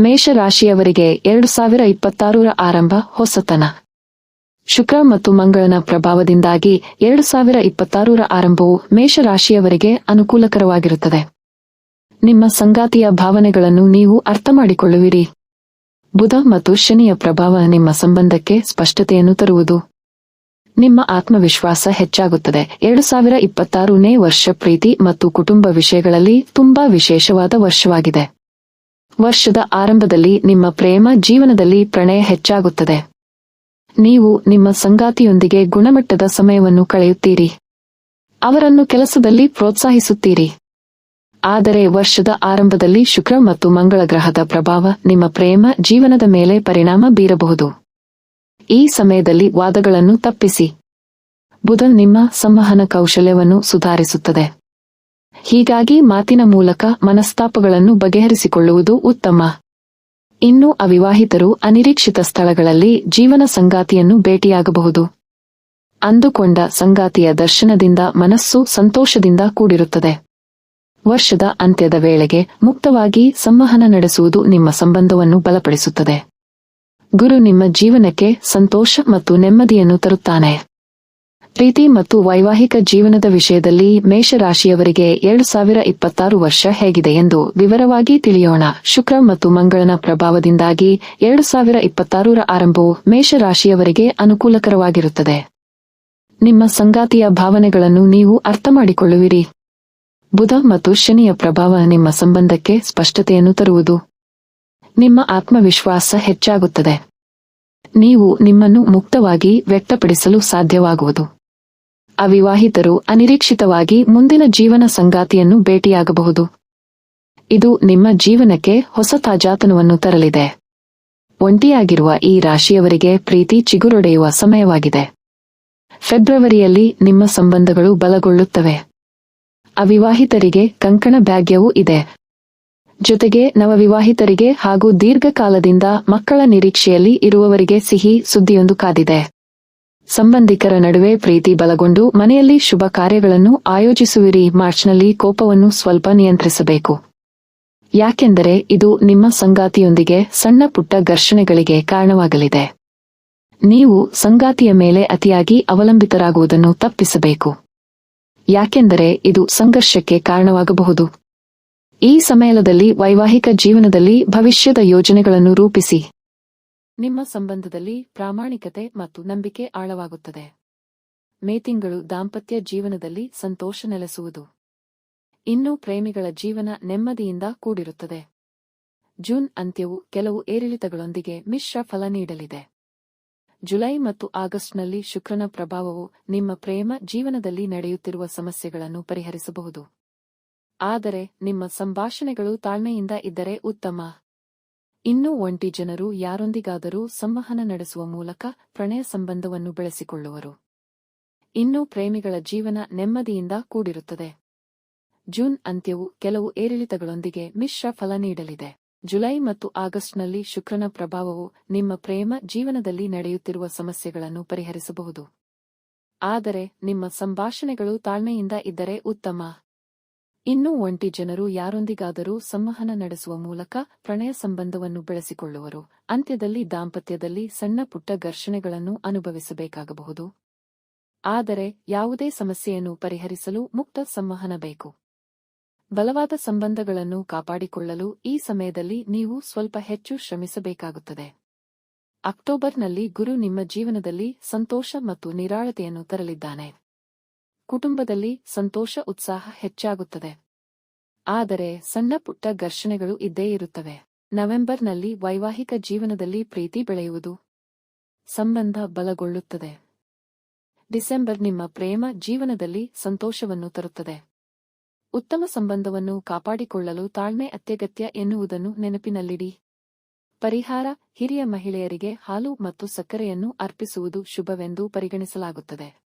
ಮೇಷರಾಶಿಯವರಿಗೆ ಎರಡು ಸಾವಿರ ಇಪ್ಪತ್ತಾರರ ಆರಂಭ ಹೊಸತನ. ಶುಕ್ರ ಮತ್ತು ಮಂಗಳನ ಪ್ರಭಾವದಿಂದಾಗಿ ಎರಡು ಸಾವಿರ ಇಪ್ಪತ್ತಾರರ ಆರಂಭವು ಮೇಷರಾಶಿಯವರಿಗೆ ಅನುಕೂಲಕರವಾಗಿರುತ್ತದೆ. ನಿಮ್ಮ ಸಂಗಾತಿಯ ಭಾವನೆಗಳನ್ನು ನೀವು ಅರ್ಥಮಾಡಿಕೊಳ್ಳುವಿರಿ. ಬುಧ ಮತ್ತು ಶನಿಯ ಪ್ರಭಾವ ನಿಮ್ಮ ಸಂಬಂಧಕ್ಕೆ ಸ್ಪಷ್ಟತೆಯನ್ನು ತರುವುದು. ನಿಮ್ಮ ಆತ್ಮವಿಶ್ವಾಸ ಹೆಚ್ಚಾಗುತ್ತದೆ. ಎರಡು ಸಾವಿರ ಇಪ್ಪತ್ತಾರನೇ ವರ್ಷ ಪ್ರೀತಿ ಮತ್ತು ಕುಟುಂಬ ವಿಷಯಗಳಲ್ಲಿ ತುಂಬಾ ವಿಶೇಷವಾದ ವರ್ಷವಾಗಿದೆ. ವರ್ಷದ ಆರಂಭದಲ್ಲಿ ನಿಮ್ಮ ಪ್ರೇಮ ಜೀವನದಲ್ಲಿ ಪ್ರಣಯ ಹೆಚ್ಚಾಗುತ್ತದೆ. ನೀವು ನಿಮ್ಮ ಸಂಗಾತಿಯೊಂದಿಗೆ ಗುಣಮಟ್ಟದ ಸಮಯವನ್ನು ಕಳೆಯುತ್ತೀರಿ. ಅವರನ್ನು ಕೆಲಸದಲ್ಲಿ ಪ್ರೋತ್ಸಾಹಿಸುತ್ತೀರಿ. ಆದರೆ ವರ್ಷದ ಆರಂಭದಲ್ಲಿ ಶುಕ್ರ ಮತ್ತು ಮಂಗಳ ಗ್ರಹದ ಪ್ರಭಾವ ನಿಮ್ಮ ಪ್ರೇಮ ಜೀವನದ ಮೇಲೆ ಪರಿಣಾಮ ಬೀರಬಹುದು. ಈ ಸಮಯದಲ್ಲಿ ವಾದಗಳನ್ನು ತಪ್ಪಿಸಿ. ಬುಧ ನಿಮ್ಮ ಸಂವಹನ ಕೌಶಲ್ಯವನ್ನು ಸುಧಾರಿಸುತ್ತದೆ. ಹೀಗಾಗಿ ಮಾತಿನ ಮೂಲಕ ಮನಸ್ತಾಪಗಳನ್ನು ಬಗೆಹರಿಸಿಕೊಳ್ಳುವುದು ಉತ್ತಮ. ಇನ್ನು ಅವಿವಾಹಿತರು ಅನಿರೀಕ್ಷಿತ ಸ್ಥಳಗಳಲ್ಲಿ ಜೀವನ ಸಂಗಾತಿಯನ್ನು ಭೇಟಿಯಾಗಬಹುದು. ಅಂದುಕೊಂಡ ಸಂಗಾತಿಯ ದರ್ಶನದಿಂದ ಮನಸ್ಸು ಸಂತೋಷದಿಂದ ಕೂಡಿರುತ್ತದೆ. ವರ್ಷದ ಅಂತ್ಯದ ವೇಳೆಗೆ ಮುಕ್ತವಾಗಿ ಸಂವಹನ ನಡೆಸುವುದು ನಿಮ್ಮ ಸಂಬಂಧವನ್ನು ಬಲಪಡಿಸುತ್ತದೆ. ಗುರು ನಿಮ್ಮ ಜೀವನಕ್ಕೆ ಸಂತೋಷ ಮತ್ತು ನೆಮ್ಮದಿಯನ್ನು ತರುತ್ತಾನೆ. ಪ್ರೀತಿ ಮತ್ತು ವೈವಾಹಿಕ ಜೀವನದ ವಿಷಯದಲ್ಲಿ ಮೇಷರಾಶಿಯವರಿಗೆ ಎರಡು ಸಾವಿರ ಇಪ್ಪತ್ತಾರು ವರ್ಷ ಹೇಗಿದೆ ಎಂದು ವಿವರವಾಗಿ ತಿಳಿಯೋಣ. ಶುಕ್ರ ಮತ್ತು ಮಂಗಳನ ಪ್ರಭಾವದಿಂದಾಗಿ ಎರಡು ಸಾವಿರ ಇಪ್ಪತ್ತಾರರ ಆರಂಭವು ಮೇಷರಾಶಿಯವರಿಗೆ ಅನುಕೂಲಕರವಾಗಿರುತ್ತದೆ. ನಿಮ್ಮ ಸಂಗಾತಿಯ ಭಾವನೆಗಳನ್ನು ನೀವು ಅರ್ಥಮಾಡಿಕೊಳ್ಳುವಿರಿ ಬುಧ ಮತ್ತು ಶನಿಯ ಪ್ರಭಾವ ನಿಮ್ಮ ಸಂಬಂಧಕ್ಕೆ ಸ್ಪಷ್ಟತೆಯನ್ನು ತರುವುದು. ನಿಮ್ಮ ಆತ್ಮವಿಶ್ವಾಸ ಹೆಚ್ಚಾಗುತ್ತದೆ. ನೀವು ನಿಮ್ಮನ್ನು ಮುಕ್ತವಾಗಿ ವ್ಯಕ್ತಪಡಿಸಲು ಸಾಧ್ಯವಾಗುವುದು. ಅವಿವಾಹಿತರು ಅನಿರೀಕ್ಷಿತವಾಗಿ ಮುಂದಿನ ಜೀವನ ಸಂಗಾತಿಯನ್ನು ಭೇಟಿಯಾಗಬಹುದು. ಇದು ನಿಮ್ಮ ಜೀವನಕ್ಕೆ ಹೊಸ ತಾಜಾತನವನ್ನು ತರಲಿದೆ. ಒಂಟಿಯಾಗಿರುವ ಈ ರಾಶಿಯವರಿಗೆ ಪ್ರೀತಿ ಚಿಗುರೊಡೆಯುವ ಸಮಯವಾಗಿದೆ. ಫೆಬ್ರವರಿಯಲ್ಲಿ ನಿಮ್ಮ ಸಂಬಂಧಗಳು ಬಲಗೊಳ್ಳುತ್ತವೆ. ಅವಿವಾಹಿತರಿಗೆ ಕಂಕಣ ಭಾಗ್ಯವೂ ಇದೆ. ಜೊತೆಗೆ ನವವಿವಾಹಿತರಿಗೆ ಹಾಗೂ ದೀರ್ಘಕಾಲದಿಂದ ಮಕ್ಕಳ ನಿರೀಕ್ಷೆಯಲ್ಲಿ ಇರುವವರಿಗೆ ಸಿಹಿ ಸುದ್ದಿಯೊಂದು ಕಾದಿದೆ. ಸಂಬಂಧಿಕರ ನಡುವೆ ಪ್ರೀತಿ ಬಲಗೊಂಡು ಮನೆಯಲ್ಲಿ ಶುಭ ಕಾರ್ಯಗಳನ್ನು ಆಯೋಜಿಸುವಿರಿ. ಮಾರ್ಚ್ನಲ್ಲಿ ಕೋಪವನ್ನು ಸ್ವಲ್ಪ ನಿಯಂತ್ರಿಸಬೇಕು. ಯಾಕೆಂದರೆ ಇದು ನಿಮ್ಮ ಸಂಗಾತಿಯೊಂದಿಗೆ ಸಣ್ಣ ಪುಟ್ಟ ಘರ್ಷಣೆಗಳಿಗೆ ಕಾರಣವಾಗಲಿದೆ. ನೀವು ಸಂಗಾತಿಯ ಮೇಲೆ ಅತಿಯಾಗಿ ಅವಲಂಬಿತರಾಗುವುದನ್ನು ತಪ್ಪಿಸಬೇಕು. ಯಾಕೆಂದರೆ ಇದು ಸಂಘರ್ಷಕ್ಕೆ ಕಾರಣವಾಗಬಹುದು. ಈ ಸಮಯದಲ್ಲಿ ವೈವಾಹಿಕ ಜೀವನದಲ್ಲಿ ಭವಿಷ್ಯದ ಯೋಜನೆಗಳನ್ನು ರೂಪಿಸಿ. ನಿಮ್ಮ ಸಂಬಂಧದಲ್ಲಿ ಪ್ರಾಮಾಣಿಕತೆ ಮತ್ತು ನಂಬಿಕೆ ಆಳವಾಗುತ್ತದೆ. ಮೇ ತಿಂಗಳು ದಾಂಪತ್ಯ ಜೀವನದಲ್ಲಿ ಸಂತೋಷ ನೆಲೆಸುವುದು. ಇನ್ನು ಪ್ರೇಮಿಗಳ ಜೀವನ ನೆಮ್ಮದಿಯಿಂದ ಕೂಡಿರುತ್ತದೆ. ಜೂನ್ ಅಂತ್ಯವು ಕೆಲವು ಏರಿಳಿತಗಳೊಂದಿಗೆ ಮಿಶ್ರ ಫಲ ನೀಡಲಿದೆ. ಜುಲೈ ಮತ್ತು ಆಗಸ್ಟ್ನಲ್ಲಿ ಶುಕ್ರನ ಪ್ರಭಾವವು ನಿಮ್ಮ ಪ್ರೇಮ ಜೀವನದಲ್ಲಿ ನಡೆಯುತ್ತಿರುವ ಸಮಸ್ಯೆಗಳನ್ನು ಪರಿಹರಿಸಬಹುದು. ಆದರೆ ನಿಮ್ಮ ಸಂಭಾಷಣೆಗಳು ತಾಳ್ಮೆಯಿಂದ ಇದ್ದರೆ ಉತ್ತಮ. ಇನ್ನು ಒಂಟಿ ಜನರು ಯಾರೊಂದಿಗಾದರೂ ಸಂವಹನ ನಡೆಸುವ ಮೂಲಕ ಪ್ರಣಯ ಸಂಬಂಧವನ್ನು ಬೆಳೆಸಿಕೊಳ್ಳುವರು. ಇನ್ನು ಪ್ರೇಮಿಗಳ ಜೀವನ ನೆಮ್ಮದಿಯಿಂದ ಕೂಡಿರುತ್ತದೆ. ಜೂನ್ ಅಂತ್ಯವು ಕೆಲವು ಏರಿಳಿತಗಳೊಂದಿಗೆ ಮಿಶ್ರ ಫಲ ನೀಡಲಿದೆ. ಜುಲೈ ಮತ್ತು ಆಗಸ್ಟ್ನಲ್ಲಿ ಶುಕ್ರನ ಪ್ರಭಾವವು ನಿಮ್ಮ ಪ್ರೇಮ ಜೀವನದಲ್ಲಿ ನಡೆಯುತ್ತಿರುವ ಸಮಸ್ಯೆಗಳನ್ನು ಪರಿಹರಿಸಬಹುದು. ಆದರೆ ನಿಮ್ಮ ಸಂಭಾಷಣೆಗಳು ತಾಳ್ಮೆಯಿಂದ ಇದ್ದರೆ ಉತ್ತಮ. ಇನ್ನು ಒಂಟಿ ಜನರು ಯಾರೊಂದಿಗಾದರೂ ಸಂವಹನ ನಡೆಸುವ ಮೂಲಕ ಪ್ರಣಯ ಸಂಬಂಧವನ್ನು ಬೆಳೆಸಿಕೊಳ್ಳುವರು. ಅಂತ್ಯದಲ್ಲಿ ದಾಂಪತ್ಯದಲ್ಲಿ ಸಣ್ಣ ಪುಟ್ಟ ಘರ್ಷಣೆಗಳನ್ನು ಅನುಭವಿಸಬೇಕಾಗಬಹುದು. ಆದರೆ ಯಾವುದೇ ಸಮಸ್ಯೆಯನ್ನು ಪರಿಹರಿಸಲು ಮುಕ್ತ ಸಂವಹನ ಬೇಕು. ಬಲವಾದ ಸಂಬಂಧಗಳನ್ನು ಕಾಪಾಡಿಕೊಳ್ಳಲು ಈ ಸಮಯದಲ್ಲಿ ನೀವು ಸ್ವಲ್ಪ ಹೆಚ್ಚು ಶ್ರಮಿಸಬೇಕಾಗುತ್ತದೆ. ಅಕ್ಟೋಬರ್ನಲ್ಲಿ ಗುರು ನಿಮ್ಮ ಜೀವನದಲ್ಲಿ ಸಂತೋಷ ಮತ್ತು ನಿರಾಳತೆಯನ್ನು ತರಲಿದ್ದಾನೆ. ಕುಟುಂಬದಲ್ಲಿ ಸಂತೋಷ, ಉತ್ಸಾಹ ಹೆಚ್ಚಾಗುತ್ತದೆ. ಆದರೆ ಸಣ್ಣ ಪುಟ್ಟ ಘರ್ಷಣೆಗಳು ಇದ್ದೇ ಇರುತ್ತವೆ. ನವೆಂಬರ್ನಲ್ಲಿ ವೈವಾಹಿಕ ಜೀವನದಲ್ಲಿ ಪ್ರೀತಿ ಬೆಳೆಯುವುದು ಸಂಬಂಧ ಬಲಗೊಳ್ಳುತ್ತದೆ. ಡಿಸೆಂಬರ್ ನಿಮ್ಮ ಪ್ರೇಮ ಜೀವನದಲ್ಲಿ ಸಂತೋಷವನ್ನು ತರುತ್ತದೆ. ಉತ್ತಮ ಸಂಬಂಧವನ್ನು ಕಾಪಾಡಿಕೊಳ್ಳಲು ತಾಳ್ಮೆ ಅತ್ಯಗತ್ಯ ಎನ್ನುವುದನ್ನು ನೆನಪಿನಲ್ಲಿಡಿ. ಪರಿಹಾರ, ಹಿರಿಯ ಮಹಿಳೆಯರಿಗೆ ಹಾಲು ಮತ್ತು ಸಕ್ಕರೆಯನ್ನು ಅರ್ಪಿಸುವುದು ಶುಭವೆಂದು ಪರಿಗಣಿಸಲಾಗುತ್ತದೆ.